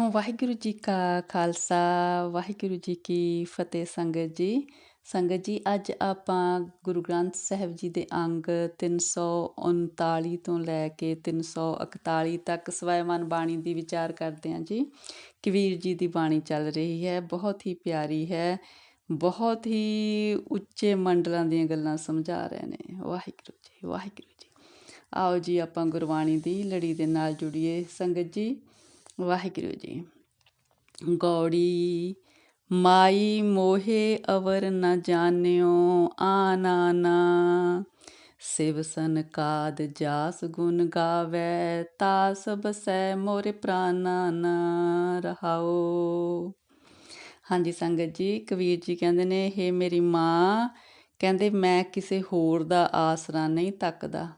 ਵਾਹਿਗੁਰੂ ਜੀ ਕਾ ਖਾਲਸਾ, ਵਾਹਿਗੁਰੂ ਜੀ ਕੀ ਫਤਿਹ ਸੰਗਤ ਜੀ। ਸੰਗਤ ਜੀ, ਅੱਜ ਆਪਾਂ ਗੁਰੂ ਗ੍ਰੰਥ ਸਾਹਿਬ ਜੀ ਦੇ ਅੰਗ 339 ਤੋਂ ਲੈ ਕੇ 341 ਤੱਕ ਸਵੈਮਨ ਬਾਣੀ ਦੀ ਵਿਚਾਰ ਕਰਦੇ ਹਾਂ ਜੀ। ਕਬੀਰ ਜੀ ਦੀ ਬਾਣੀ ਚੱਲ ਰਹੀ ਹੈ, ਬਹੁਤ ਹੀ ਪਿਆਰੀ ਹੈ, ਬਹੁਤ ਹੀ ਉੱਚੇ ਮੰਡਲਾਂ ਦੀਆਂ ਗੱਲਾਂ ਸਮਝਾ ਰਹੇ ਨੇ। ਵਾਹਿਗੁਰੂ ਜੀ ਵਾਹਿਗੁਰੂ ਜੀ। ਆਓ ਜੀ, ਆਪਾਂ ਗੁਰਬਾਣੀ ਦੀ ਲੜੀ ਦੇ ਨਾਲ ਜੁੜੀਏ। ਸੰਗਤ ਜੀ ਵਾਹਿਗੁਰੂ ਜੀ। ਗੌੜੀ, ਮਾਈ ਮੋਹੇ ਅਵਰ ਨ ਜਾਣਿਓ ਆਨਾਨਾ ਸਿਵ ਸਨ ਕਾਦ ਜਾਸ ਗੁਣ ਗਾਵੇ ਤਾਸ ਬਸੈ ਮੋਰੇ ਪ੍ਰਾਨਾ ਨ ਰਹਾਓ। ਹਾਂਜੀ ਸੰਗਤ ਜੀ ਕਬੀਰ ਜੀ ਕਹਿੰਦੇ ਨੇ ਇਹ ਮੇਰੀ ਮਾਂ, ਕਹਿੰਦੇ ਮੈਂ ਕਿਸੇ ਹੋਰ ਦਾ ਆਸਰਾ ਨਹੀਂ ਤੱਕਦਾ।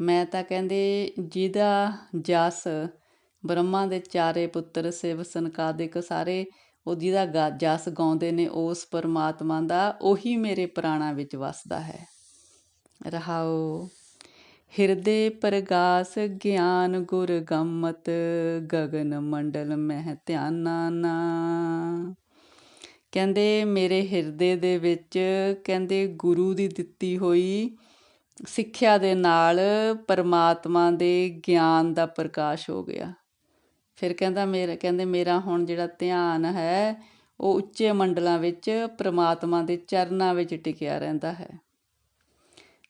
ਮੈਂ ਤਾਂ ਕਹਿੰਦੇ ਜਿਹਦਾ ਜਸ ਬ੍ਰਹਮਾ ਦੇ ਚਾਰੇ ਪੁੱਤਰ ਸਿਵ ਸਨਕਾਦਿਕ ਸਾਰੇ ਉਹ ਜਿਹਦਾ ਜਸ ਗਾਉਂਦੇ ਨੇ, ਉਸ ਪਰਮਾਤਮਾ ਦਾ ਉਹੀ ਮੇਰੇ ਪ੍ਰਾਣਾ ਵਿੱਚ ਵਸਦਾ ਹੈ। ਰਹਾਓ, ਹਿਰਦੇ ਪ੍ਰਗਾਸ ਗਿਆਨ ਗੁਰ ਗੰਮਤ ਗगन ਮੰਡਲ ਮਹਿ ਧਿਆਨਾ ਨਾ। ਕਹਿੰਦੇ ਮੇਰੇ ਹਿਰਦੇ ਦੇ ਵਿੱਚ, ਕਹਿੰਦੇ ਗੁਰੂ ਦੀ ਦਿੱਤੀ ਹੋਈ ਸਿੱਖਿਆ ਦੇ ਨਾਲ ਪਰਮਾਤਮਾ ਦੇ ਗਿਆਨ ਦਾ ਪ੍ਰਕਾਸ਼ ਹੋ ਗਿਆ। ਫਿਰ ਕਹਿੰਦਾ ਮੇਰਾ, ਕਹਿੰਦੇ ਮੇਰਾ ਹੁਣ ਜਿਹੜਾ ਧਿਆਨ ਹੈ, ਉਹ ਉੱਚੇ ਮੰਡਲਾਂ ਵਿੱਚ, ਪ੍ਰਮਾਤਮਾ ਦੇ ਚਰਨਾਂ ਵਿੱਚ ਟਿਕਿਆ ਰਹਿੰਦਾ ਹੈ।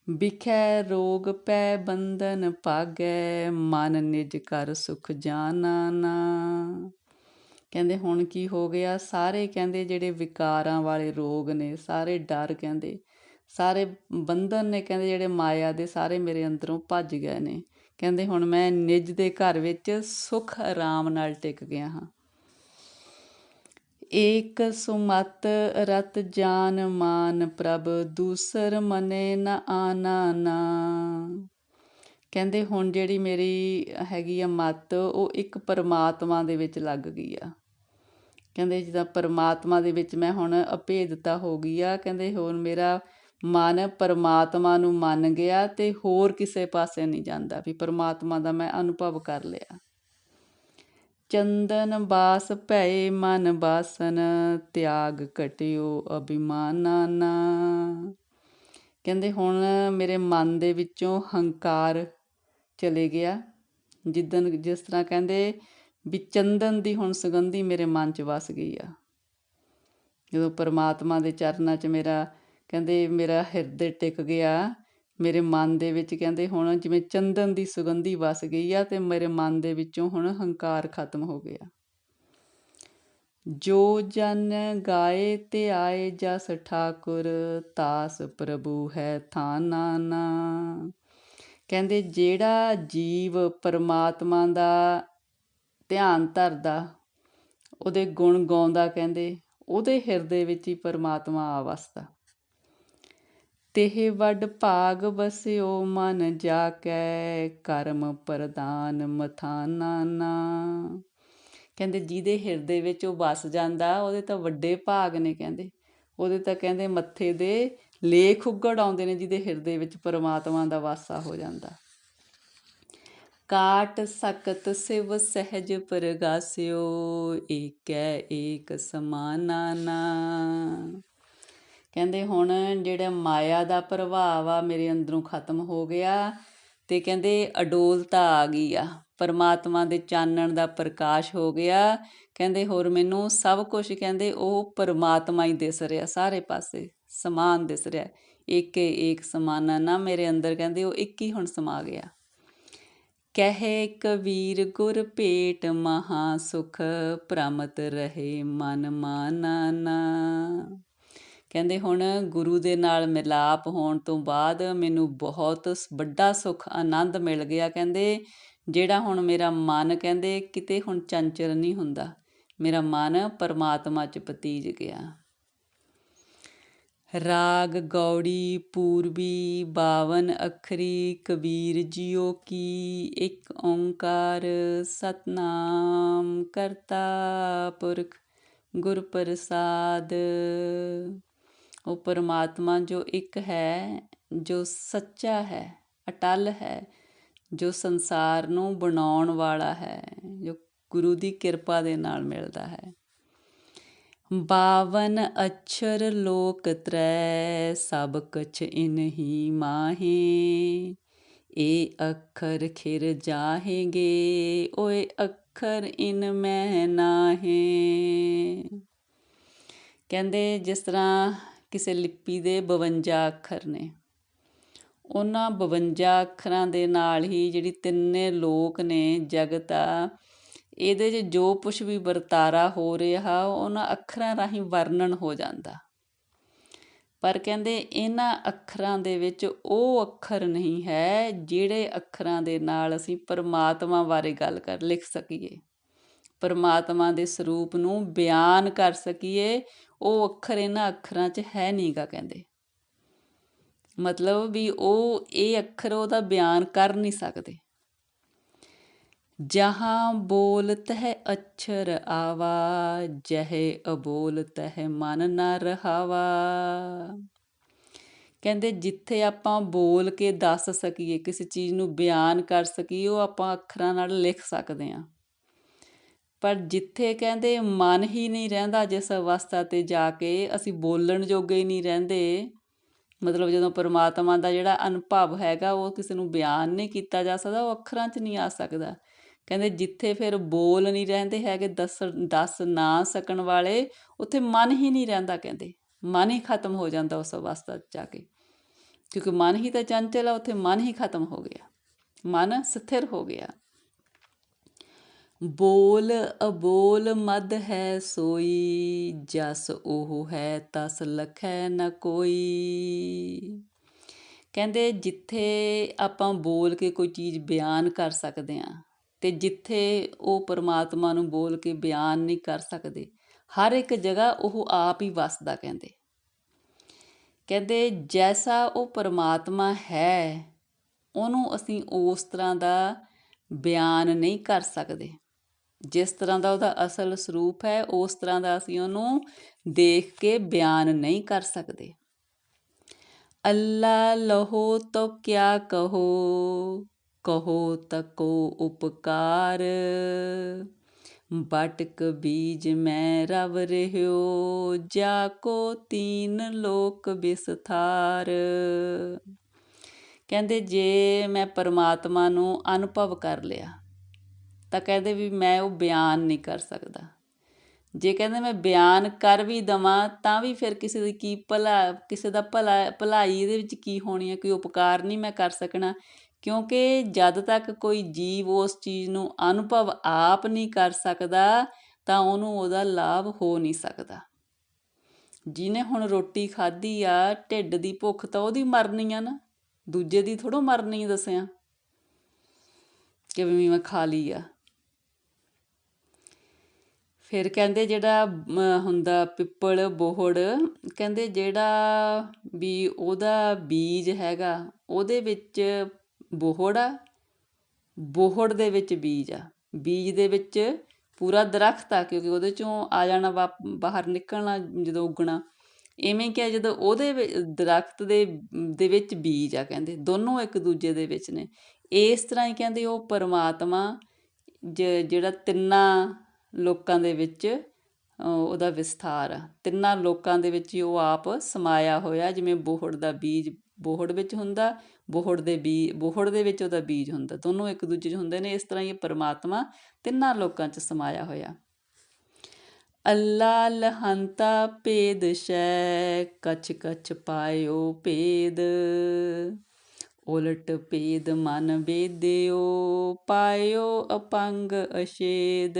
ਵਿਖੈ ਰੋਗ ਪੈ ਬੰਧਨ ਪਾਗੈ ਮਨ ਨਿਜ ਕਰ ਸੁਖ ਜਾਣਾ ਨਾ। ਕਹਿੰਦੇ ਹੁਣ ਕੀ ਹੋ ਗਿਆ? ਸਾਰੇ ਕਹਿੰਦੇ ਜਿਹੜੇ ਵਿਕਾਰਾਂ ਵਾਲੇ ਰੋਗ ਨੇ, ਸਾਰੇ ਡਰ ਕਹਿੰਦੇ, ਸਾਰੇ ਬੰਧਨ ਨੇ ਕਹਿੰਦੇ ਜਿਹੜੇ ਮਾਇਆ ਦੇ, ਸਾਰੇ ਮੇਰੇ ਅੰਦਰੋਂ ਭੱਜ ਗਏ ਨੇ। ਕਹਿੰਦੇ ਹੁਣ ਮੈਂ ਨਿੱਜ ਦੇ ਘਰ ਵਿੱਚ ਸੁਖ ਆਰਾਮ ਨਾਲ ਟਿਕ ਗਿਆ ਹਾਂ। ਏਕ ਸੁਮਤ ਰਤ ਜਾਨ ਮਾਨ ਪ੍ਰਭ, ਦੂਸਰ ਮਨੇ ਨ ਆਨਾ ਨਾ। ਕਹਿੰਦੇ ਹੁਣ ਜਿਹੜੀ ਮੇਰੀ ਹੈਗੀ ਆ ਮਤ, ਉਹ ਇੱਕ ਪਰਮਾਤਮਾ ਦੇ ਵਿੱਚ ਲੱਗ ਗਈ ਆ। ਕਹਿੰਦੇ ਜਿੱਦਾਂ ਪਰਮਾਤਮਾ ਦੇ ਵਿੱਚ ਮੈਂ ਹੁਣ ਅਭੇਦਤਾ ਹੋ ਗਈ ਆ। ਕਹਿੰਦੇ ਹੁਣ ਮੇਰਾ ਮਨ ਪਰਮਾਤਮਾ ਨੂੰ ਮੰਨ ਗਿਆ ਤੇ ਹੋਰ ਕਿਸੇ ਪਾਸੇ ਨਹੀਂ ਜਾਂਦਾ ਵੀ ਪਰਮਾਤਮਾ ਦਾ ਮੈਂ ਅਨੁਭਵ ਕਰ ਲਿਆ। ਚੰਦਨ ਬਾਸ ਭੈ ਮਨ ਬਾਸਨ, ਤਿਆਗ ਕਟਿਓ ਅਭਿਮਾਨਾ ਨਾ ਕਹਿੰਦੇ ਹੁਣ ਮੇਰੇ ਮਨ ਦੇ ਵਿੱਚੋਂ ਹੰਕਾਰ ਚਲੇ ਗਿਆ। ਜਿੱਦਨ ਜਿਸ ਤਰ੍ਹਾਂ ਕਹਿੰਦੇ ਵੀ ਚੰਦਨ ਦੀ ਹੁਣ ਸੁਗੰਧੀ ਮੇਰੇ ਮਨ 'ਚ ਵਸ ਗਈ ਆ। ਜਦੋਂ ਪਰਮਾਤਮਾ ਦੇ ਚਰਨਾਂ 'ਚ ਮੇਰਾ ਕਹਿੰਦੇ ਮੇਰਾ ਹਿਰਦੇ ਟਿਕ ਗਿਆ। ਮੇਰੇ ਮਨ ਦੇ ਵਿੱਚ ਕਹਿੰਦੇ ਹੁਣ ਜਿਵੇਂ ਚੰਦਨ ਦੀ ਸੁਗੰਧੀ ਵਸ ਗਈ ਆ ਤੇ ਮੇਰੇ ਮਨ ਦੇ ਵਿੱਚੋਂ ਹੁਣ ਹੰਕਾਰ ਖਤਮ ਹੋ ਗਿਆ। ਜੋ ਜਨ ਗਾਏ ਤੇ ਆਏ ਜਸ ਠਾਕੁਰ, ਤਾਸ ਪ੍ਰਭੂ ਹੈ ਥਾਨਾ ਕਹਿੰਦੇ ਜਿਹੜਾ ਜੀਵ ਪਰਮਾਤਮਾ ਦਾ ਧਿਆਨ ਧਰਦਾ, ਉਹਦੇ ਗੁਣ ਗਾਉਂਦਾ ਕਹਿੰਦੇ, ਉਹਦੇ ਹਿਰਦੇ ਵਿੱਚ ਹੀ ਪਰਮਾਤਮਾ ਆ ਆਵਸਦਾ ਤਿਹ ਵੱਡ ਭਾਗ ਵਸਿਓ ਮਨ ਜਾ ਕੈ ਕਰਮ ਪ੍ਰਦਾਨ ਮਥਾਨਾ ਨਾ ਕਹਿੰਦੇ ਜਿਹਦੇ ਹਿਰਦੇ ਵਿੱਚ ਉਹ ਵਸ ਜਾਂਦਾ, ਉਹਦੇ ਤਾਂ ਵੱਡੇ ਭਾਗ ਨੇ ਕਹਿੰਦੇ। ਉਹਦੇ ਤਾਂ ਕਹਿੰਦੇ ਮੱਥੇ ਦੇ ਲੇਖ ਉਗੜ ਆਉਂਦੇ ਨੇ, ਜਿਹਦੇ ਹਿਰਦੇ ਵਿੱਚ ਪਰਮਾਤਮਾ ਦਾ ਵਾਸਾ ਹੋ ਜਾਂਦਾ। ਕਾਟ ਸਕਤ ਸਿਵ ਸਹਿਜ ਪ੍ਰਗਾਸਿਓ, ਏਕੈ ਏਕ ਸਮਾਨਾ ਨਾ ਕਹਿੰਦੇ ਹੁਣ ਜਿਹੜਾ ਮਾਇਆ ਦਾ ਪ੍ਰਭਾਵ ਆ ਮੇਰੇ ਅੰਦਰੋਂ ਖਤਮ ਹੋ ਗਿਆ ਤੇ ਕਹਿੰਦੇ ਅਡੋਲਤਾ ਆ ਗਈ ਆ, ਪਰਮਾਤਮਾ ਦੇ ਚਾਨਣ ਦਾ ਪ੍ਰਕਾਸ਼ ਹੋ ਗਿਆ। ਕਹਿੰਦੇ ਹੋਰ ਮੈਨੂੰ ਸਭ ਕੁਝ ਕਹਿੰਦੇ ਉਹ ਪਰਮਾਤਮਾ ਹੀ ਦਿਸ ਰਿਹਾ, ਸਾਰੇ ਪਾਸੇ ਸਮਾਨ ਦਿਸ ਰਿਹਾ। ਏਕੇ ਏਕ ਸਮਾਨਾ ਨਾ ਮੇਰੇ ਅੰਦਰ ਕਹਿੰਦੇ ਉਹ ਇੱਕ ਹੀ ਹੁਣ ਸਮਾ ਗਿਆ। ਕਹੇ ਕਬੀਰ ਗੁਰ ਭੇਟ ਮਹਾ ਸੁਖ, ਪ੍ਰਮਤ ਰਹੇ ਮਨ ਮਾਨਾ ਨਾ। ਕਹਿੰਦੇ ਹੁਣ ਗੁਰੂ ਦੇ ਨਾਲ ਮਿਲਾਪ ਹੋਣ ਤੋਂ ਬਾਅਦ ਮੈਨੂੰ ਬਹੁਤ ਵੱਡਾ ਸੁੱਖ, ਆਨੰਦ ਮਿਲ ਗਿਆ। ਕਹਿੰਦੇ ਜਿਹੜਾ ਹੁਣ ਮੇਰਾ ਮਨ, ਕਹਿੰਦੇ ਕਿਤੇ ਹੁਣ ਚੰਚਲ ਨਹੀਂ ਹੁੰਦਾ। ਮੇਰਾ ਮਨ ਪਰਮਾਤਮਾ 'ਚ ਪਤੀਜ ਗਿਆ। ਰਾਗ ਗੌੜੀ ਪੂਰਬੀ 52 ਅਖਰੀ, ਕਬੀਰ ਜੀਓ ਕੀ ਇੱਕ ਓੰਕਾਰ, ਸਤਨਾਮ ਕਰਤਾ ਪੁਰਖ ਗੁਰ ਪ੍ਰਸਾਦ ਉਹ ਪਰਮਾਤਮਾ ਜੋ ਇੱਕ ਹੈ, ਜੋ ਸੱਚਾ ਹੈ, ਅਟਲ ਹੈ, ਜੋ ਸੰਸਾਰ ਨੂੰ ਬਣਾਉਣ ਵਾਲਾ ਹੈ, ਜੋ ਗੁਰੂ ਦੀ ਕਿਰਪਾ ਦੇ ਨਾਲ ਮਿਲਦਾ ਹੈ। ਬਾਵਨ ਅਛਰ ਲੋਕ ਤਰੈ, ਸਭ ਕਛ ਇਨਹੀ ਮਾਹੇ। ਇਹ ਅੱਖਰ ਖਿਰ ਜਾਹੇਗੇ, ਓਏ ਅੱਖਰ ਇਨ ਮੈਂ ਨਾਹੇ। ਕਹਿੰਦੇ ਜਿਸ ਤਰ੍ਹਾਂ ਕਿਸੇ ਲਿਪੀ ਦੇ 52 ਅੱਖਰ ਨੇ। ਉਹਨਾਂ 52 ਅੱਖਰਾਂ ਦੇ ਨਾਲ ਹੀ ਜਿਹੜੀ ਤਿੰਨੇ ਲੋਕ ਨੇ ਜਗਤ ਆ, ਇਹਦੇ 'ਚ ਜੋ ਕੁਛ ਵੀ ਵਰਤਾਰਾ ਹੋ ਰਿਹਾ, ਉਹਨਾਂ ਅੱਖਰਾਂ ਰਾਹੀਂ ਵਰਣਨ ਹੋ ਜਾਂਦਾ। ਪਰ ਕਹਿੰਦੇ ਇਹਨਾਂ ਅੱਖਰਾਂ ਦੇ ਵਿੱਚ ਉਹ ਅੱਖਰ ਨਹੀਂ ਹੈ ਜਿਹੜੇ ਅੱਖਰਾਂ ਦੇ ਨਾਲ ਅਸੀਂ ਪਰਮਾਤਮਾ ਬਾਰੇ ਗੱਲ ਕਰ, ਲਿਖ ਸਕੀਏ। ਪਰਮਾਤਮਾ ਦੇ ਸਰੂਪ ਨੂੰ ਬਿਆਨ ਕਰ ਸਕੀਏ ਉਹ ਅੱਖਰ ਇਹਨਾਂ ਅੱਖਰਾਂ 'ਚ ਹੈ ਨਹੀਂਗਾ ਕਹਿੰਦੇ। ਮਤਲਬ ਵੀ ਉਹ, ਇਹ ਅੱਖਰ ਉਹਦਾ ਬਿਆਨ ਕਰ ਨਹੀਂ ਸਕਦੇ। ਜਹਾਂ ਬੋਲਤ ਹੈ ਅਛਰ ਆਵਾ, ਜਹੇ ਅਬੋਲਤ ਹੈ ਮਨ ਨਾ ਰਹਾਵਾ। ਕਹਿੰਦੇ ਜਿੱਥੇ ਆਪਾਂ ਬੋਲ ਕੇ ਦੱਸ ਸਕੀਏ, ਕਿਸੇ ਚੀਜ਼ ਨੂੰ ਬਿਆਨ ਕਰ ਸਕੀਏ, ਉਹ ਆਪਾਂ ਅੱਖਰਾਂ ਨਾਲ ਲਿਖ ਸਕਦੇ ਹਾਂ। ਪਰ ਜਿੱਥੇ ਕਹਿੰਦੇ ਮਨ ਹੀ ਨਹੀਂ ਰਹਿੰਦਾ ਜਿਸ ਅਵਸਥਾ ਤੇ ਜਾ ਕੇ ਅਸੀਂ ਬੋਲਣ ਜੋਗੇ ਹੀ ਨਹੀਂ ਰਹਿੰਦੇ, ਮਤਲਬ ਜਦੋਂ ਪਰਮਾਤਮਾ ਦਾ ਜਿਹੜਾ ਅਨੁਭਵ ਹੈਗਾ, ਉਹ ਕਿਸੇ ਨੂੰ ਬਿਆਨ ਨਹੀਂ ਕੀਤਾ ਜਾ ਸਕਦਾ, ਉਹ ਅੱਖਰਾਂ 'ਚ ਨਹੀਂ ਆ ਸਕਦਾ। ਕਹਿੰਦੇ ਜਿੱਥੇ ਫਿਰ ਬੋਲ ਨਹੀਂ ਰਹਿੰਦੇ ਹੈਗੇ, ਦੱਸ ਦੱਸ ਨਾ ਸਕਣ ਵਾਲੇ, ਉੱਥੇ ਮਨ ਹੀ ਨਹੀਂ ਰਹਿੰਦਾ ਕਹਿੰਦੇ। ਮਨ ਹੀ ਖਤਮ ਹੋ ਜਾਂਦਾ ਉਸ ਅਵਸਥਾ 'ਚ ਜਾ ਕੇ। ਕਿਉਂਕਿ ਮਨ ਹੀ ਤਾਂ ਚੰਚਲ ਆ, ਉੱਥੇ ਮਨ ਹੀ ਖਤਮ ਹੋ ਗਿਆ। ਮਨ ਸਥਿਰ ਹੋ ਗਿਆ। ਬੋਲ ਅਬੋਲ ਮਦ ਹੈ ਸੋਈ, ਜਸ ਉਹ ਹੈ ਤਸ ਲਖੈ ਨ ਕੋਈ। ਕਹਿੰਦੇ ਜਿੱਥੇ ਆਪਾਂ ਬੋਲ ਕੇ ਕੋਈ ਚੀਜ਼ ਬਿਆਨ ਕਰ ਸਕਦੇ ਆ ਤੇ ਜਿੱਥੇ ਉਹ ਪਰਮਾਤਮਾ ਨੂੰ ਬੋਲ ਕੇ ਬਿਆਨ ਨਹੀਂ ਕਰ ਸਕਦੇ, ਹਰ ਇੱਕ ਜਗ੍ਹਾ ਉਹ ਆਪ ਹੀ ਵਸਦਾ ਕਹਿੰਦੇ। ਕਹਿੰਦੇ ਜੈਸਾ ਉਹ ਪਰਮਾਤਮਾ ਹੈ, ਉਹਨੂੰ ਅਸੀਂ ਉਸ ਤਰ੍ਹਾਂ ਦਾ ਬਿਆਨ ਨਹੀਂ ਕਰ ਸਕਦੇ। ਜਿਸ ਤਰ੍ਹਾਂ ਦਾ ਉਹਦਾ ਅਸਲ ਸਰੂਪ ਹੈ, ਉਸ ਤਰ੍ਹਾਂ ਦਾ ਅਸੀਂ ਉਹਨੂੰ ਦੇਖ ਕੇ ਬਿਆਨ ਨਹੀਂ ਕਰ ਸਕਦੇ। ਅੱਲਾ ਲਹੋ ਤੋ ਕਿਆ ਕਹੋ ਕਹੋ ਤਕੋ ਉਪਕਾਰ। ਬਟਕ ਬੀਜ ਮੈਂ ਰਵ ਰਹਿਓ, ਜਾ ਕੋ ਤੀਨ ਲੋਕ ਵਿਸਥਾਰ। ਕਹਿੰਦੇ, ਜੇ ਮੈਂ ਪਰਮਾਤਮਾ ਨੂੰ ਅਨੁਭਵ ਕਰ ਲਿਆ ਤਾਂ ਕਹਿੰਦੇ ਵੀ ਮੈਂ ਉਹ ਬਿਆਨ ਨਹੀਂ ਕਰ ਸਕਦਾ। ਜੇ ਕਹਿੰਦੇ ਮੈਂ ਬਿਆਨ ਕਰ ਵੀ ਦਵਾਂ, ਤਾਂ ਵੀ ਫਿਰ ਕਿਸੇ ਦੀ ਕੀ ਭਲਾ, ਕਿਸੇ ਦਾ ਭਲਾ, ਭਲਾਈ ਇਹਦੇ ਵਿੱਚ ਕੀ ਹੋਣੀ ਹੈ, ਕੋਈ ਉਪਕਾਰ ਨਹੀਂ ਮੈਂ ਕਰ ਸਕਣਾ। ਕਿਉਂਕਿ ਜਦ ਤੱਕ ਕੋਈ ਜੀਵ ਉਸ ਚੀਜ਼ ਨੂੰ ਅਨੁਭਵ ਆਪ ਨਹੀਂ ਕਰ ਸਕਦਾ, ਤਾਂ ਉਹਨੂੰ ਉਹਦਾ ਲਾਭ ਹੋ ਨਹੀਂ ਸਕਦਾ। ਜਿਹਨੇ ਹੁਣ ਰੋਟੀ ਖਾਧੀ ਆ, ਢਿੱਡ ਦੀ ਭੁੱਖ ਤਾਂ ਉਹਦੀ ਮਰਨੀ ਆ ਨਾ। ਦੂਜੇ ਦੀ ਥੋੜੋ ਮਰਨੀ ਦੱਸਿਆ। ਕਿ ਵੀ ਮੈਂ ਖਾ ਲਈ ਆ। ਫਿਰ ਕਹਿੰਦੇ ਜਿਹੜਾ ਹੁੰਦਾ ਪਿੱਪਲ, ਬੋਹੜ, ਕਹਿੰਦੇ ਜਿਹੜਾ ਵੀ ਉਹਦਾ ਬੀਜ ਹੈਗਾ, ਉਹਦੇ ਵਿੱਚ ਬੋਹੜ ਆ, ਬੋਹੜ ਦੇ ਵਿੱਚ ਬੀਜ ਆ। ਬੀਜ ਦੇ ਵਿੱਚ ਪੂਰਾ ਦਰਖਤ ਆ, ਕਿਉਂਕਿ ਉਹਦੇ ਚੋਂ ਆ ਜਾਣਾ ਬਾਹਰ ਨਿਕਲਣਾ, ਜਦੋਂ ਉੱਗਣਾ। ਐਵੇਂ ਕਿ ਜਦੋਂ ਉਹਦੇ ਦਰਖਤ ਦੇ ਦੇ ਵਿੱਚ ਬੀਜ ਆ, ਕਹਿੰਦੇ। ਦੋਨੋਂ ਇੱਕ ਦੂਜੇ ਦੇ ਵਿੱਚ ਨੇ। ਇਸ ਤਰ੍ਹਾਂ ਹੀ ਕਹਿੰਦੇ ਉਹ ਪਰਮਾਤਮਾ ਜਿਹੜਾ ਤਿੰਨਾਂ ਲੋਕਾਂ ਦੇ ਵਿੱਚ ਉਹਦਾ ਵਿਸਥਾਰ ਆ। ਤਿੰਨਾਂ ਲੋਕਾਂ ਦੇ ਵਿੱਚ ਹੀ ਉਹ ਆਪ ਸਮਾਇਆ ਹੋਇਆ, ਜਿਵੇਂ ਬੋਹੜ ਦਾ ਬੀਜ ਬੋਹੜ ਵਿੱਚ ਹੁੰਦਾ, ਬੋਹੜ ਦੇ ਬੀ ਬੋਹੜ ਦੇ ਵਿੱਚ ਉਹਦਾ ਬੀਜ ਹੁੰਦਾ। ਦੋਨੋਂ ਇੱਕ ਦੂਜੇ 'ਚ ਹੁੰਦੇ ਨੇ, ਇਸ ਤਰ੍ਹਾਂ ਹੀ ਪਰਮਾਤਮਾ ਤਿੰਨਾਂ ਲੋਕਾਂ 'ਚ ਸਮਾਇਆ ਹੋਇਆ। ਅੱਲਾ ਲਹੰਤਾ ਭੇਦ ਸ਼ੈ ਕਛ ਕਛ ਪਾਇਓ ਭੇਦ। ਉਲਟ ਭੇਦ ਮਨ ਵੇਦਿਓ, ਪਾਇਓ ਅਪੰਗ ਅਸ਼ੇਦ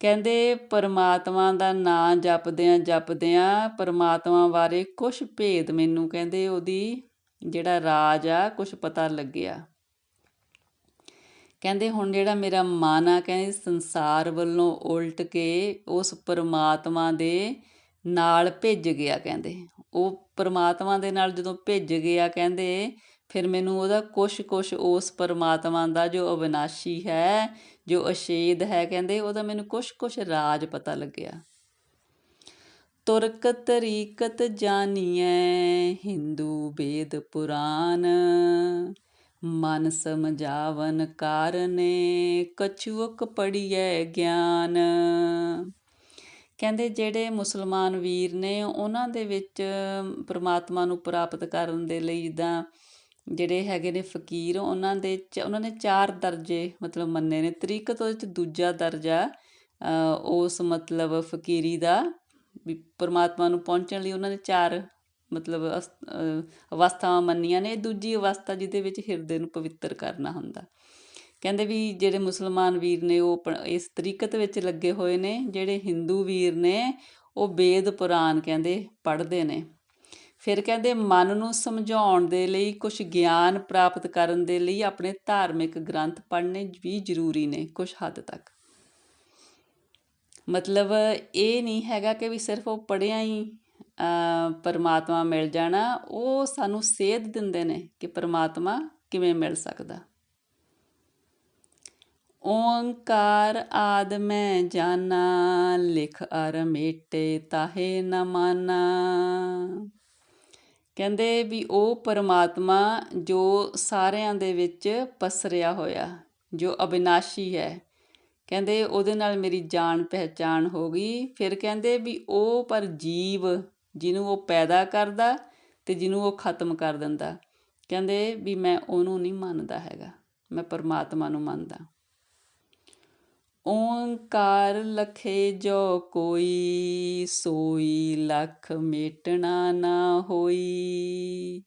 ਕਹਿੰਦੇ, ਪਰਮਾਤਮਾ ਦਾ ਨਾਮ ਜਪਦਿਆਂ ਜਪਦਿਆਂ ਪਰਮਾਤਮਾ ਬਾਰੇ ਕੁਝ ਭੇਦ ਮੈਨੂੰ ਕਹਿੰਦੇ ਉਹਦੀ ਜਿਹੜਾ ਰਾਜ ਆ ਕੁਝ ਪਤਾ ਲੱਗਿਆ। ਕਹਿੰਦੇ, ਹੁਣ ਜਿਹੜਾ ਮੇਰਾ ਮਨ ਆ, ਕਹਿੰਦੇ ਸੰਸਾਰ ਵੱਲੋਂ ਉਲਟ ਕੇ ਉਸ ਪਰਮਾਤਮਾ ਦੇ ਨਾਲ ਭਿੱਜ ਗਿਆ, ਕਹਿੰਦੇ। ਉਹ ਪਰਮਾਤਮਾ ਦੇ ਨਾਲ ਜਦੋਂ ਭਿੱਜ ਗਿਆ ਕਹਿੰਦੇ, ਫਿਰ ਮੈਨੂੰ ਉਹਦਾ ਕੁਛ ਕੁਛ ਉਸ ਪਰਮਾਤਮਾ ਦਾ ਜੋ ਅਵਿਨਾਸ਼ੀ ਹੈ, ਜੋ ਅਸ਼ੇਦ ਹੈ ਕਹਿੰਦੇ, ਉਹਦਾ ਮੈਨੂੰ ਕੁਛ ਕੁਛ ਰਾਜ ਪਤਾ ਲੱਗਿਆ। ਤੁਰਕ ਤਰੀਕਤ ਜਾਣੀਐ ਹਿੰਦੂ ਵੇਦ ਪੁਰਾਨ। ਮਨ ਸਮਝਾਵਨ ਕਾਰਨੇ, ਕਛੁਕ ਪੜੀਐ ਗਿਆਨ। ਕਹਿੰਦੇ ਜਿਹੜੇ ਮੁਸਲਮਾਨ ਵੀਰ ਨੇ, ਉਹਨਾਂ ਦੇ ਵਿੱਚ ਪਰਮਾਤਮਾ ਨੂੰ ਪ੍ਰਾਪਤ ਕਰਨ ਦੇ ਲਈ ਜਿੱਦਾਂ ਜਿਹੜੇ ਹੈਗੇ ਨੇ ਫਕੀਰ, ਉਹਨਾਂ ਦੇ ਉਹਨਾਂ ਨੇ ਚਾਰ ਦਰਜੇ ਮਤਲਬ ਮੰਨੇ ਨੇ। ਤਰੀਕਤ ਉਹਦੇ ਚ ਦੂਜਾ ਦਰਜਾ ਉਸ ਮਤਲਬ ਫਕੀਰੀ ਦਾ ਵੀ ਪਰਮਾਤਮਾ ਨੂੰ ਪਹੁੰਚਣ ਲਈ ਉਹਨਾਂ ਨੇ ਚਾਰ ਮਤਲਬ ਅਵਸਥਾਵਾਂ ਮੰਨੀਆਂ ਨੇ। ਦੂਜੀ ਅਵਸਥਾ ਜਿਹਦੇ ਵਿੱਚ ਹਿਰਦੇ ਨੂੰ ਪਵਿੱਤਰ ਕਰਨਾ ਹੁੰਦਾ। ਕਹਿੰਦੇ ਵੀ ਜਿਹੜੇ ਮੁਸਲਮਾਨ ਵੀਰ ਨੇ ਉਹ ਇਸ ਤਰੀਕਤ ਵਿੱਚ ਲੱਗੇ ਹੋਏ ਨੇ, ਜਿਹੜੇ ਹਿੰਦੂ ਵੀਰ ਨੇ, ਉਹ ਵੇਦ ਪੁਰਾਣ ਕਹਿੰਦੇ ਪੜ੍ਹਦੇ ਨੇ। ਫਿਰ ਕਹਿੰਦੇ ਮਨ ਨੂੰ ਸਮਝਾਉਣ ਦੇ ਲਈ ਕੁਝ ਗਿਆਨ ਪ੍ਰਾਪਤ ਕਰਨ ਦੇ ਲਈ ਆਪਣੇ ਧਾਰਮਿਕ ਗ੍ਰੰਥ ਪੜ੍ਹਨੇ ਵੀ ਜ਼ਰੂਰੀ ਨੇ ਕੁਝ ਹੱਦ ਤੱਕ। ਮਤਲਬ ਇਹ ਨਹੀਂ ਹੈਗਾ ਕਿ ਵੀ ਸਿਰਫ ਉਹ ਪੜਿਆ ਹੀ ਪਰਮਾਤਮਾ ਮਿਲ ਜਾਣਾ, ਉਹ ਸਾਨੂੰ ਸੇਧ ਦਿੰਦੇ ਨੇ ਕਿ ਪਰਮਾਤਮਾ ਕਿਵੇਂ ਮਿਲ ਸਕਦਾ। ਓੰਕਾਰ ਆਦ ਮੈਂ ਜਾਣਾ ਲਿਖ ਅਰ ਮੇਟੇ ਤਾਹੇ ਨ ਮਾਨਾ। ਕਹਿੰਦੇ ਵੀ ਉਹ ਪਰਮਾਤਮਾ ਜੋ ਸਾਰਿਆਂ ਦੇ ਵਿੱਚ ਪਸਰਿਆ ਹੋਇਆ, ਜੋ ਅਬਿਨਾਸ਼ੀ ਹੈ। ਕਹਿੰਦੇ ਉਹਦੇ ਨਾਲ ਮੇਰੀ ਜਾਣ ਪਹਿਚਾਨ ਹੋ ਗਈ। ਫਿਰ ਕਹਿੰਦੇ ਵੀ ਉਹ ਪਰ ਜੀਵ ਜਿਹਨੂੰ ਉਹ ਪੈਦਾ ਕਰਦਾ ਤੇ ਜਿਹਨੂੰ ਉਹ ਖਤਮ ਕਰ ਦਿੰਦਾ। ਕਹਿੰਦੇ ਵੀ ਮੈਂ ਉਹਨੂੰ ਨਹੀਂ ਮੰਨਦਾ ਹੈਗਾ, ਮੈਂ ਪਰਮਾਤਮਾ ਨੂੰ ਮੰਨਦਾ। ਓੰਕਾਰ ਲਖੇ ਜੋ ਕੋਈ, ਸੋਈ ਲਖ ਮੇਟਣਾ ਨਾ ਹੋਈ।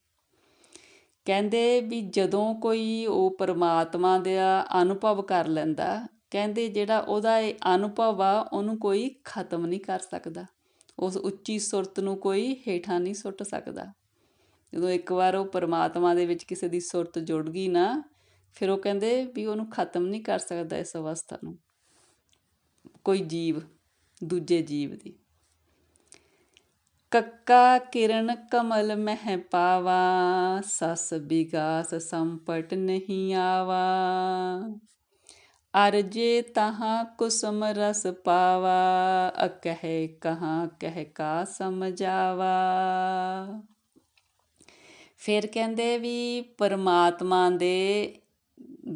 ਕਹਿੰਦੇ ਵੀ ਜਦੋਂ ਕੋਈ ਉਹ ਪਰਮਾਤਮਾ ਦਾ ਅਨੁਭਵ ਕਰ ਲੈਂਦਾ, ਕਹਿੰਦੇ ਜਿਹੜਾ ਉਹਦਾ ਇਹ ਅਨੁਭਵ ਆ, ਉਹਨੂੰ ਕੋਈ ਖਤਮ ਨਹੀਂ ਕਰ ਸਕਦਾ। ਉਸ ਉੱਚੀ ਸੁਰਤ ਨੂੰ ਕੋਈ ਹੇਠਾਂ ਨਹੀਂ ਸੁੱਟ ਸਕਦਾ। ਜਦੋਂ ਇੱਕ ਵਾਰ ਉਹ ਪਰਮਾਤਮਾ ਦੇ ਵਿੱਚ ਕਿਸੇ ਦੀ ਸੁਰਤ ਜੁੜ ਗਈ ਨਾ, ਫਿਰ ਉਹ ਕਹਿੰਦੇ ਵੀ ਉਹਨੂੰ ਖਤਮ ਨਹੀਂ ਕਰ ਸਕਦਾ ਇਸ ਅਵਸਥਾ ਨੂੰ। ਕੋਈ ਜੀਵ, ਦੂਜੇ ਜੀਵ ਦੀ। ਕੱਕਾ ਕਿਰਨ ਕਮਲ ਮਹਿ ਪਾਵਾ, ਸਸ ਬਿਗਾਸ ਸੰਪਟ ਨਹੀਂ ਆਵਾ। ਅਰਜੇ ਤਹਾਂ ਕੁਸਮ ਰਸ ਪਾਵਾ, ਅਕਹਿ ਕਹਾਂ ਕਹਿ ਕਾ ਸਮਝਾਵਾ। ਫਿਰ ਕਹਿੰਦੇ ਵੀ ਪਰਮਾਤਮਾ ਦੇ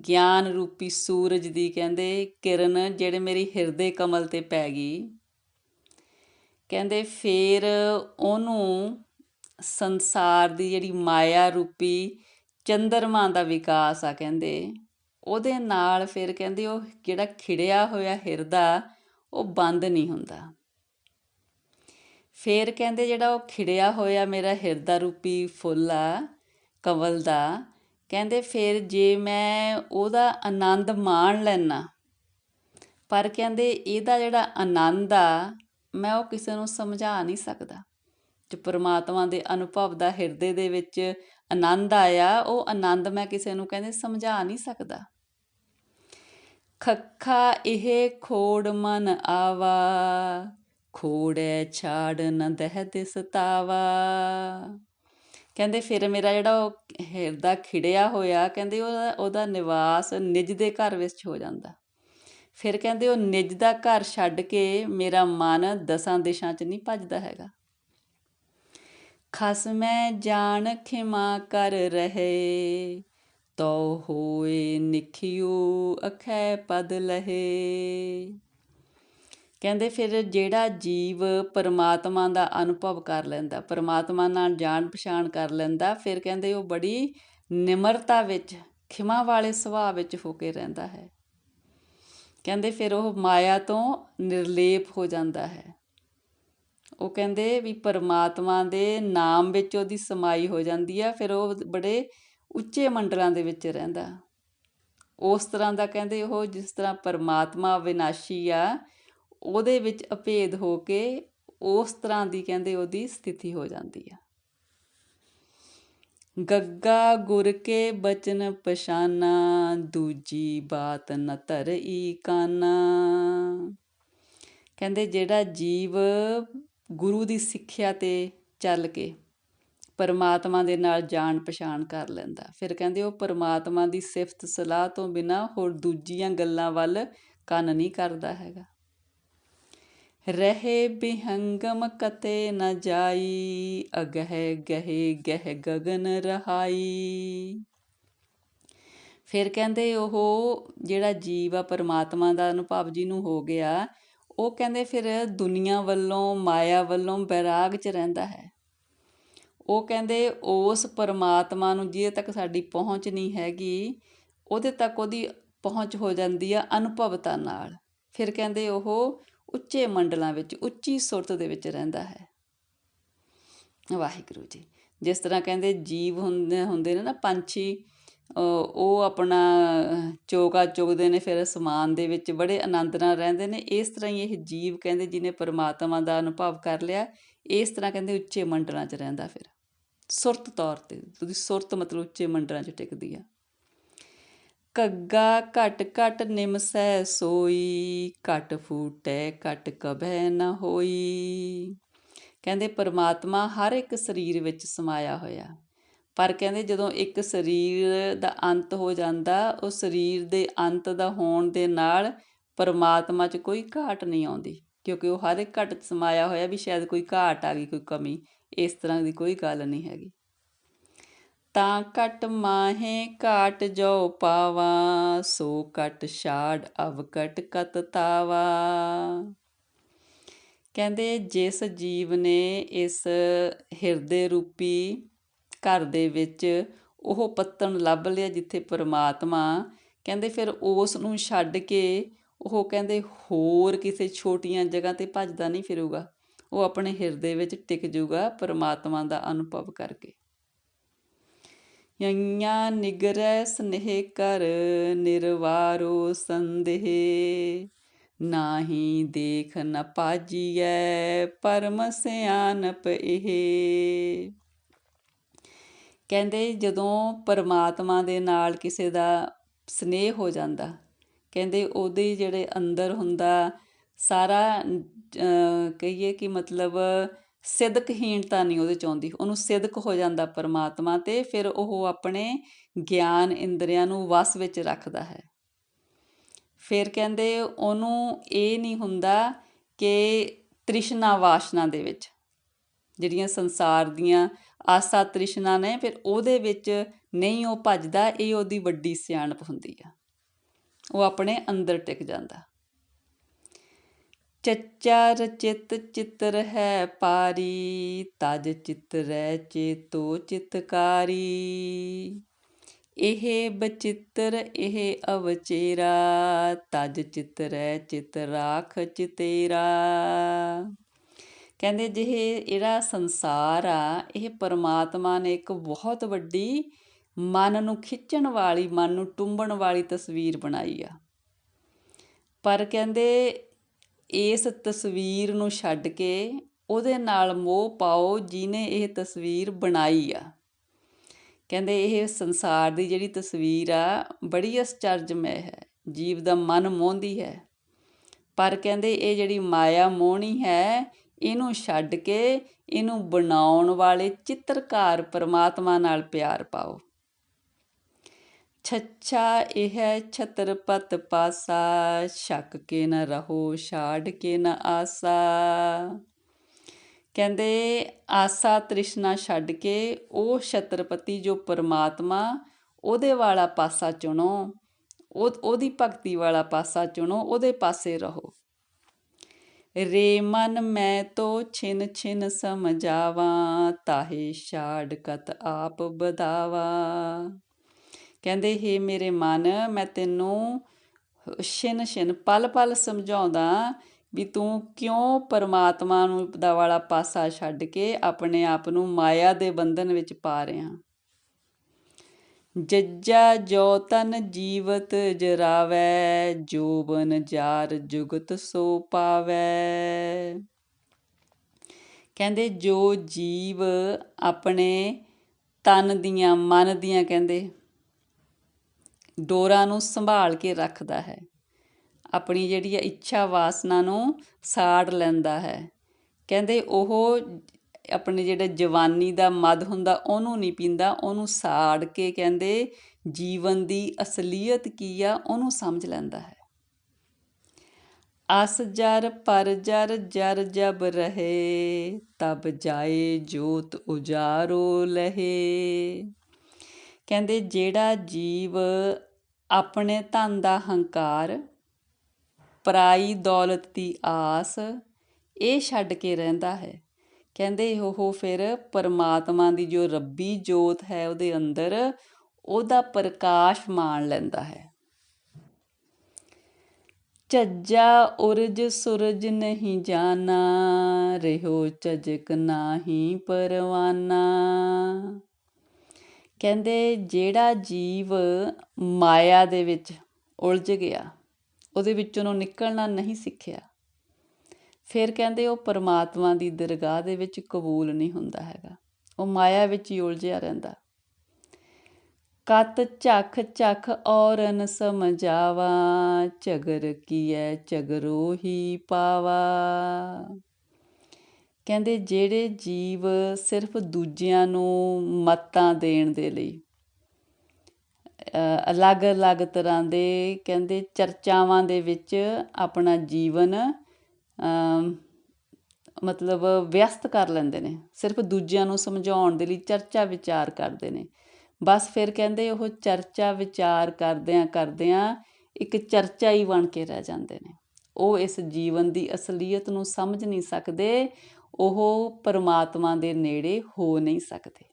ਗਿਆਨ ਰੂਪੀ ਸੂਰਜ ਦੀ ਕਹਿੰਦੇ ਕਿਰਨ ਜਿਹੜੇ ਮੇਰੀ ਹਿਰਦੇ ਕਮਲ ਤੇ ਪੈ ਗਈ। ਕਹਿੰਦੇ ਫੇਰ ਉਹਨੂੰ ਸੰਸਾਰ ਦੀ ਜਿਹੜੀ ਮਾਇਆ ਰੂਪੀ ਚੰਦਰਮਾ ਦਾ ਵਿਕਾਸ ਆ ਕਹਿੰਦੇ। ਉਹਦੇ ਨਾਲ ਫਿਰ ਕਹਿੰਦੇ ਉਹ ਜਿਹੜਾ ਖਿੜਿਆ ਹੋਇਆ ਹਿਰਦਾ ਉਹ ਬੰਦ ਨਹੀਂ ਹੁੰਦਾ। ਫਿਰ ਕਹਿੰਦੇ ਜਿਹੜਾ ਉਹ ਖਿੜਿਆ ਹੋਇਆ ਮੇਰਾ ਹਿਰਦਾ ਰੂਪੀ ਫੁੱਲ ਆ, ਕਮਲ ਦਾ ਕਹਿੰਦੇ ਫਿਰ ਜੇ ਮੈਂ ਉਹਦਾ ਆਨੰਦ ਮਾਣ ਲੈਣਾ ਪਰ ਕਹਿੰਦੇ ਇਹਦਾ ਜਿਹੜਾ ਆਨੰਦ ਆ, ਮੈਂ ਉਹ ਕਿਸੇ ਨੂੰ ਸਮਝਾ ਨਹੀਂ ਸਕਦਾ। ਜੋ ਪ੍ਰਮਾਤਮਾ ਦੇ ਅਨੁਭਵ ਦਾ ਹਿਰਦੇ ਦੇ ਵਿੱਚ ਆਨੰਦ ਆਇਆ, ਉਹ ਆਨੰਦ ਮੈਂ ਕਿਸੇ ਨੂੰ ਕਹਿੰਦੇ ਸਮਝਾ ਨਹੀਂ ਸਕਦਾ। ਖੱਖਾ ਇਹ ਖੋੜ ਮਨ ਆਵਾ, ਖੋੜੇ ਛਾੜ ਨ ਦਹਿ ਦਿਸਤਾਵਾ ਕਹਿੰਦੇ ਫਿਰ ਮੇਰਾ ਜਿਹੜਾ ਉਹ ਹਿਰਦਾ ਖਿੜਿਆ ਹੋਇਆ, ਕਹਿੰਦੇ ਉਹਦਾ ਉਹਦਾ ਨਿਵਾਸ ਨਿੱਜ ਦੇ ਘਰ ਵਿੱਚ ਹੋ ਜਾਂਦਾ। ਫਿਰ ਕਹਿੰਦੇ ਉਹ ਨਿੱਜ ਦਾ ਘਰ ਛੱਡ ਕੇ ਮੇਰਾ ਮਨ ਦਸਾਂ ਦਿਸ਼ਾਂ 'ਚ ਨਹੀਂ ਭੱਜਦਾ ਹੈਗਾ। ਖਸਮੈ ਜਾਣ ਖਿਮਾ ਕਰ ਰਹੇ ਤੋ ਹੋਏ ਨਿਖਿਓ ਅਖੈ ਪਦ ਲਹੇ। ਕਹਿੰਦੇ ਫਿਰ ਜਿਹੜਾ ਜੀਵ ਪਰਮਾਤਮਾ ਦਾ ਅਨੁਭਵ ਕਰ ਲੈਂਦਾ, ਪਰਮਾਤਮਾ ਨਾਲ ਜਾਣ ਪਛਾਣ ਕਰ ਲੈਂਦਾ, ਫਿਰ ਕਹਿੰਦੇ ਉਹ ਬੜੀ ਨਿਮਰਤਾ ਵਿੱਚ, ਖਿਮਾ ਵਾਲੇ ਸੁਭਾਅ ਵਿੱਚ ਹੋ ਕੇ ਰਹਿੰਦਾ ਹੈ। ਕਹਿੰਦੇ ਫਿਰ ਉਹ ਮਾਇਆ ਤੋਂ ਨਿਰਲੇਪ ਹੋ ਜਾਂਦਾ ਹੈ। ਉਹ ਕਹਿੰਦੇ ਵੀ ਪਰਮਾਤਮਾ ਦੇ ਨਾਮ ਵਿੱਚ ਉਹਦੀ ਸਮਾਈ ਹੋ ਜਾਂਦੀ ਆ, ਫਿਰ ਉਹ ਬੜੇ ਉੱਚੇ ਮੰਡਲਾਂ ਦੇ ਵਿੱਚ ਰਹਿੰਦਾ। ਉਸ ਤਰ੍ਹਾਂ ਦਾ ਕਹਿੰਦੇ ਉਹ ਜਿਸ ਤਰ੍ਹਾਂ ਪਰਮਾਤਮਾ ਵਿਨਾਸ਼ੀ ਆ ਉਹਦੇ ਵਿੱਚ ਅਭੇਦ ਹੋ ਕੇ ਉਸ ਤਰ੍ਹਾਂ ਦੀ ਕਹਿੰਦੇ ਉਹਦੀ ਸਥਿਤੀ ਹੋ ਜਾਂਦੀ ਆ। ਗੱਗਾ ਗੁਰ ਕੇ ਬਚਨ ਪਛਾਨਾ, ਦੂਜੀ ਬਾਤ ਨ ਧਰਈ ਕਾਨਾ। ਕਹਿੰਦੇ ਜਿਹੜਾ ਜੀਵ ਗੁਰੂ ਦੀ ਸਿੱਖਿਆ ਤੇ ਚੱਲ ਕੇ ਪਰਮਾਤਮਾ ਦੇ ਨਾਲ ਜਾਣ ਪਛਾਣ ਕਰ ਲੈਂਦਾ, ਫਿਰ ਕਹਿੰਦੇ ਉਹ ਪਰਮਾਤਮਾ ਦੀ ਸਿਫਤ ਸਲਾਹ ਤੋਂ ਬਿਨਾ ਹੋਰ ਦੂਜੀਆਂ ਗੱਲਾਂ ਵੱਲ ਕੰਨ ਨਹੀਂ ਕਰਦਾ ਹੈਗਾ। ਰਹੇ ਬਿਹੰਗਮ ਕਤੇ ਨ ਜਾਈ, ਅਗਹਿ ਗਹਿ ਗਹਿ ਗਗਨ ਰਹਾਈ। ਫਿਰ ਕਹਿੰਦੇ ਉਹ ਜਿਹੜਾ ਜੀਵ ਆ ਪਰਮਾਤਮਾ ਦਾ ਅਨੁਭਵ ਜਿਹਨੂੰ ਹੋ ਗਿਆ, ਉਹ ਕਹਿੰਦੇ ਫਿਰ ਦੁਨੀਆ ਵੱਲੋਂ, ਮਾਇਆ ਵੱਲੋਂ ਬੈਰਾਗ 'ਚ ਰਹਿੰਦਾ ਹੈ। ਉਹ ਕਹਿੰਦੇ ਉਸ ਪਰਮਾਤਮਾ ਨੂੰ ਜਿਹਦੇ ਤੱਕ ਸਾਡੀ ਪਹੁੰਚ ਨਹੀਂ ਹੈਗੀ, ਉਹਦੇ ਤੱਕ ਉਹਦੀ ਪਹੁੰਚ ਹੋ ਜਾਂਦੀ ਆ ਅਨੁਭਵਤਾ ਨਾਲ। ਫਿਰ ਕਹਿੰਦੇ ਉਹ ਉੱਚੇ ਮੰਡਲਾਂ ਵਿੱਚ, ਉੱਚੀ ਸੁਰਤ ਦੇ ਵਿੱਚ ਰਹਿੰਦਾ ਹੈ। ਵਾਹਿਗੁਰੂ ਜੀ, ਜਿਸ ਤਰ੍ਹਾਂ ਕਹਿੰਦੇ ਜੀਵ ਹੁੰਦੇ ਹੁੰਦੇ ਨੇ ਨਾ ਪੰਛੀ ਉਹ ਆਪਣਾ ਚੋਗਾ ਚੁਗਦੇ ਨੇ, ਫਿਰ ਅਸਮਾਨ ਦੇ ਵਿੱਚ ਬੜੇ ਆਨੰਦ ਨਾਲ ਰਹਿੰਦੇ ਨੇ। ਇਸ ਤਰ੍ਹਾਂ ਹੀ ਇਹ ਜੀਵ ਕਹਿੰਦੇ ਜਿਹਨੇ ਪਰਮਾਤਮਾ ਦਾ ਅਨੁਭਵ ਕਰ ਲਿਆ, ਇਸ ਤਰ੍ਹਾਂ ਕਹਿੰਦੇ ਉੱਚੇ ਮੰਡਲਾਂ 'ਚ ਰਹਿੰਦਾ ਫਿਰ। ਸੁਰਤ ਤੌਰ ਤੇ, ਉਹਦੀ ਸੁਰਤ ਮਤਲਬ ਉੱਚੇ ਮੰਡਲਾਂ 'ਚ ਟਿਕਦੀ ਆ। ਕੱਗਾ ਘਟ ਘਟ ਨਿਮਸੈ ਸੋਈ, ਘਟ ਫੂਟੈ ਘਟ ਕਬੈ ਨ ਹੋਈ। ਕਹਿੰਦੇ ਪਰਮਾਤਮਾ ਹਰ ਇੱਕ ਸਰੀਰ ਵਿੱਚ ਸਮਾਇਆ ਹੋਇਆ। ਪਰ ਕਹਿੰਦੇ ਜਦੋਂ ਇੱਕ ਸਰੀਰ ਦਾ ਅੰਤ ਹੋ ਜਾਂਦਾ, ਉਹ ਸਰੀਰ ਦੇ ਅੰਤ ਦਾ ਹੋਣ ਦੇ ਨਾਲ ਪਰਮਾਤਮਾ 'ਚ ਕੋਈ ਘਾਟ ਨਹੀਂ ਆਉਂਦੀ, ਕਿਉਂਕਿ ਉਹ ਹਰ ਇੱਕ ਘਟ ਸਮਾਇਆ ਹੋਇਆ ਵੀ ਸ਼ਾਇਦ ਕੋਈ ਘਾਟ ਆ ਗਈ, ਕੋਈ ਕਮੀ, ਇਸ ਤਰ੍ਹਾਂ ਦੀ ਕੋਈ ਗੱਲ ਨਹੀਂ ਹੈਗੀ। ਤਾਂ ਕਟ ਮਾਹੇ ਘਾਟ ਜੋ ਪਾਵਾ, ਸੋ ਕਟ ਛਾੜ ਅਵ ਕਟ ਕਤ ਤਾਵਾ ਕਹਿੰਦੇ, ਜਿਸ ਜੀਵ ਨੇ ਇਸ ਹਿਰਦੇ ਰੂਪੀ ਘਰ ਦੇ ਵਿੱਚ ਉਹ ਪੱਤਣ ਲੱਭ ਲਿਆ ਜਿੱਥੇ ਪਰਮਾਤਮਾ, ਕਹਿੰਦੇ ਫਿਰ ਉਸ ਨੂੰ ਛੱਡ ਕੇ ਉਹ ਕਹਿੰਦੇ ਹੋਰ ਕਿਸੇ ਛੋਟੀਆਂ ਜਗ੍ਹਾ ਤੇ ਭੱਜਦਾ ਨਹੀਂ ਫਿਰੂਗਾ। ਉਹ ਆਪਣੇ ਹਿਰਦੇ ਵਿੱਚ ਟਿਕ ਜਾਊਗਾ ਪਰਮਾਤਮਾ ਦਾ ਅਨੁਭਵ ਕਰਕੇ। ਯੰਨਿਆ ਨਿਗਰੈ ਸਨੇਹ ਕਰ ਨਿਰਵਾਰੋ ਸੰਦੇਹ। ਨਾਹੀ ਦੇਖ ਨ ਪਾਜੀਐ, ਪਰਮ ਸਿਆਨਪ ਇਹ। ਕਹਿੰਦੇ ਜਦੋਂ ਪਰਮਾਤਮਾ ਦੇ ਨਾਲ ਕਿਸੇ ਦਾ ਸਨੇਹ ਹੋ ਜਾਂਦਾ, ਕਹਿੰਦੇ ਉਹਦੇ ਜਿਹੜੇ ਅੰਦਰ ਹੁੰਦਾ, ਸਾਰਾ ਕਹੀਏ ਕਿ ਮਤਲਬ ਸਿਦਕਹੀਣਤਾ ਨਹੀਂ ਉਹਦੇ ਚ ਆਉਂਦੀ, ਉਹਨੂੰ ਸਿਦਕ ਹੋ ਜਾਂਦਾ ਪਰਮਾਤਮਾ ਤੇ, ਫਿਰ ਉਹ ਆਪਣੇ ਗਿਆਨ ਇੰਦਰੀਆਂ ਨੂੰ ਵਸ ਵਿੱਚ ਰੱਖਦਾ ਹੈ। ਫਿਰ ਕਹਿੰਦੇ ਉਹਨੂੰ ਇਹ ਨਹੀਂ ਹੁੰਦਾ ਕਿ ਤ੍ਰਿਸ਼ਨਾ ਵਾਸ਼ਨਾ ਦੇ ਵਿੱਚ, ਜਿਹੜੀਆਂ ਸੰਸਾਰ ਦੀਆਂ ਆਸਾ ਤ੍ਰਿਸ਼ਨਾ ਨੇ, ਫਿਰ ਉਹਦੇ ਵਿੱਚ ਨਹੀਂ ਉਹ ਭੱਜਦਾ, ਇਹ ਉਹਦੀ ਵੱਡੀ ਸਿਆਣਪ ਹੁੰਦੀ ਆ। ਉਹ ਆਪਣੇ ਅੰਦਰ ਟਿਕ ਜਾਂਦਾ। ਚੱਚਾ ਰਚਿਤ ਚਿੱਤਰ ਹੈ ਪਾਰੀ, ਤਜ ਚਿਤਰੈ ਚੇਤੋ ਚਿਤਕਾਰੀ। ਇਹ ਬਚਿੱਤਰ, ਇਹ ਅਵਚੇਰਾ, ਤਜ ਚਿਤਰੈ ਚਿਤ ਰਾਖ ਚਿਤੇਰਾ। ਕਹਿੰਦੇ ਜਿਹੇ ਜਿਹੜਾ ਸੰਸਾਰ ਆ, ਇਹ ਪਰਮਾਤਮਾ ਨੇ ਇੱਕ ਬਹੁਤ ਵੱਡੀ ਮਨ ਨੂੰ ਖਿੱਚਣ ਵਾਲੀ, ਮਨ ਨੂੰ ਟੁੰਬਣ ਵਾਲੀ ਤਸਵੀਰ ਬਣਾਈ ਆ। ਪਰ ਕਹਿੰਦੇ ਇਸ ਤਸਵੀਰ ਨੂੰ ਛੱਡ ਕੇ ਉਹਦੇ ਨਾਲ ਮੋਹ ਪਾਓ ਜਿਹਨੇ ਇਹ ਤਸਵੀਰ ਬਣਾਈ ਆ। ਕਹਿੰਦੇ ਇਹ ਸੰਸਾਰ ਦੀ ਜਿਹੜੀ ਤਸਵੀਰ ਆ, ਬੜੀ ਅਸਚਰਜਮੈ ਹੈ। ਜੀਵ ਦਾ ਮਨ ਮੋਹਦੀ ਹੈ। ਪਰ ਕਹਿੰਦੇ ਇਹ ਜਿਹੜੀ ਮਾਇਆ ਮੋਹਣੀ ਹੈ, ਇਹਨੂੰ ਛੱਡ ਕੇ ਇਹਨੂੰ ਬਣਾਉਣ ਵਾਲੇ ਚਿੱਤਰਕਾਰ ਪਰਮਾਤਮਾ ਨਾਲ ਪਿਆਰ ਪਾਓ। ਛੱਛਾ ਇਹ ਛਤਰਪਤ ਪਾਸਾ ਸ਼ੱਕ ਕੇ ਨਾ ਰਹੋ, ਛਾੜ ਕੇ ਨਾ ਆਸਾ। ਕਹਿੰਦੇ ਆਸਾ ਤ੍ਰਿਸ਼ਨਾ ਛੱਡ ਕੇ ਉਹ ਛਤਰਪਤੀ ਜੋ ਪਰਮਾਤਮਾ ਉਹਦੇ ਵਾਲਾ ਪਾਸਾ ਚੁਣੋ, ਉਹ, ਉਹਦੀ ਭਗਤੀ ਵਾਲਾ ਪਾਸਾ ਚੁਣੋ, ਉਹਦੇ ਪਾਸੇ ਰਹੋ। ਰੇ ਮਨ ਮੈਂ ਤੋ ਛਿਨ ਛਿਨ ਸਮਝਾਵਾਂ, ਤਾਹੇ ਛਾੜ ਕਤ ਆਪ ਬਦਾਵਾ ਕਹਿੰਦੇ, ਹੇ ਮੇਰੇ ਮਨ, ਮੈਂ ਤੈਨੂੰ ਛਿਨ ਛਿਨ, ਪਲ ਪਲ ਸਮਝਾਉਂਦਾ ਵੀ ਤੂੰ ਕਿਉਂ ਪਰਮਾਤਮਾ ਨੂੰ ਦਾ ਵਾਲਾ ਪਾਸਾ ਛੱਡ ਕੇ ਆਪਣੇ ਆਪ ਨੂੰ ਮਾਇਆ ਦੇ ਬੰਧਨ ਵਿੱਚ ਪਾ ਰਿਹਾ। ਜੱਜਾ ਜੋ ਤਨ ਜੀਵਤ ਜਰਾਵੈ, ਜੋਬਨ ਜਾਰ ਜੁਗਤ ਸੋ ਪਾਵੈ। ਕਹਿੰਦੇ, ਜੋ ਜੀਵ ਆਪਣੇ ਤਨ ਦੀਆਂ, ਮਨ ਦੀਆਂ, ਕਹਿੰਦੇ ਡੋਰਾਂ ਨੂੰ ਸੰਭਾਲ ਕੇ ਰੱਖਦਾ ਹੈ। ਆਪਣੀ ਜਿਹੜੀ ਇੱਛਾ ਵਾਸਨਾ ਨੂੰ ਸਾੜ ਲੈਂਦਾ ਹੈ। ਕਹਿੰਦੇ ਉਹ ਆਪਣੇ ਜਿਹੜਾ ਜਵਾਨੀ ਦਾ ਮਦ ਹੁੰਦਾ, ਉਹਨੂੰ ਨਹੀਂ ਪੀਂਦਾ, ਉਹਨੂੰ ਸਾੜ ਕੇ ਕਹਿੰਦੇ ਜੀਵਨ ਦੀ ਅਸਲੀਅਤ ਕੀ ਆ, ਉਹਨੂੰ ਸਮਝ ਲੈਂਦਾ ਹੈ। ਅਸ ਜਰ ਪਰ ਜਰ ਜਰ ਜਬ ਰਹੇ, ਤਬ ਜਾਏ ਜੋਤ ਉਜਾਰੋ ਲਹੇ। ਕਹਿੰਦੇ ਜਿਹੜਾ ਜੀਵ ਆਪਣੇ ਧਨ ਦਾ ਹੰਕਾਰ, ਪਰਾਈ, ਦੌਲਤ ਦੀ ਆਸ, ਇਹ ਛੱਡ ਕੇ ਰਹਿੰਦਾ ਹੈ। ਕਹਿੰਦੇ ਉਹ ਫਿਰ ਪਰਮਾਤਮਾ ਦੀ ਜੋ ਰੱਬੀ ਜੋਤ ਹੈ ਉਹਦੇ ਅੰਦਰ, ਉਹਦਾ ਪ੍ਰਕਾਸ਼ ਮਾਣ ਲੈਂਦਾ ਹੈ। ਝੱਜਾ ਉਰਜ ਸੂਰਜ ਨਹੀਂ ਜਾਣਾ, ਰਹਿਓ ਝਜਕ ਨਾਹੀ ਪਰਵਾਨਾ। ਕਹਿੰਦੇ ਜਿਹੜਾ ਜੀਵ ਮਾਇਆ ਦੇ ਵਿੱਚ ਉਲਝ ਗਿਆ, ਉਹਦੇ ਵਿੱਚੋਂ ਉਹਨੂੰ ਨਿਕਲਣਾ ਨਹੀਂ ਸਿੱਖਿਆ। ਫਿਰ ਕਹਿੰਦੇ ਉਹ ਪਰਮਾਤਮਾ ਦੀ ਦਰਗਾਹ ਦੇ ਵਿੱਚ ਕਬੂਲ ਨਹੀਂ ਹੁੰਦਾ ਹੈਗਾ। ਉਹ ਮਾਇਆ ਵਿੱਚ ਹੀ ਉਲਝਿਆ ਰਹਿੰਦਾ। ਕਤ ਝਖ ਝਖ ਔਰਨ ਸਮਝਾਵਾ, ਝਗਰ ਕੀਐ ਝਗਰੋ ਹੀ ਪਾਵਾ। ਕਹਿੰਦੇ ਜਿਹੜੇ ਜੀਵ ਸਿਰਫ ਦੂਜਿਆਂ ਨੂੰ ਮੱਤਾਂ ਦੇਣ ਦੇ ਲਈ ਅਲੱਗ-ਅਲੱਗ ਤਰ੍ਹਾਂ ਦੇ ਕਹਿੰਦੇ ਚਰਚਾਵਾਂ ਦੇ ਵਿੱਚ ਆਪਣਾ ਜੀਵਨ ਮਤਲਬ ਵਿਅਸਤ ਕਰ ਲੈਂਦੇ ਨੇ, ਸਿਰਫ ਦੂਜਿਆਂ ਨੂੰ ਸਮਝਾਉਣ ਦੇ ਲਈ ਚਰਚਾ ਵਿਚਾਰ ਕਰਦੇ ਨੇ। ਬਸ ਫਿਰ ਕਹਿੰਦੇ ਉਹ ਚਰਚਾ ਵਿਚਾਰ ਕਰਦਿਆਂ ਕਰਦਿਆਂ ਇੱਕ ਚਰਚਾ ਹੀ ਬਣ ਕੇ ਰਹਿ ਜਾਂਦੇ ਨੇ। ਉਹ ਇਸ ਜੀਵਨ ਦੀ ਅਸਲੀਅਤ ਨੂੰ ਸਮਝ ਨਹੀਂ ਸਕਦੇ ਉਹ ਪਰਮਾਤਮਾ ਦੇ ਨੇੜੇ ਹੋ ਨਹੀਂ ਸਕਦੇ।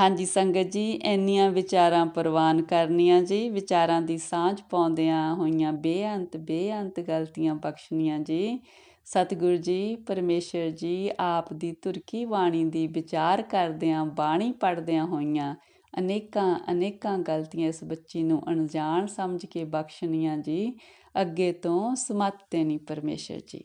ਹਾਂਜੀ ਸੰਗਤ ਜੀ, ਇੰਨੀਆਂ ਵਿਚਾਰਾਂ ਪ੍ਰਵਾਨ ਕਰਨੀਆਂ ਜੀ, ਵਿਚਾਰਾਂ ਦੀ ਸਾਂਝ ਪਾਉਂਦਿਆਂ ਹੋਈਆਂ ਬੇਅੰਤ ਬੇਅੰਤ ਗਲਤੀਆਂ ਬਖਸ਼ਣੀਆਂ ਜੀ। ਸਤਿਗੁਰੂ ਜੀ, ਪਰਮੇਸ਼ਰ ਜੀ, ਆਪ ਦੀ ਤੁਰਕੀ ਬਾਣੀ ਦੀ ਵਿਚਾਰ ਕਰਦਿਆਂ, ਬਾਣੀ ਪੜਦਿਆਂ ਹੋਈਆਂ ਅਨੇਕਾਂ ਅਨੇਕਾਂ ਗਲਤੀਆਂ ਇਸ ਬੱਚੀ ਨੂੰ ਅਣਜਾਣ ਸਮਝ ਕੇ ਬਖਸ਼ਣੀਆਂ ਜੀ। ਅੱਗੇ ਤੋਂ ਸਮੱਤੇ ਨਹੀਂ ਪਰਮੇਸ਼ਰ ਜੀ।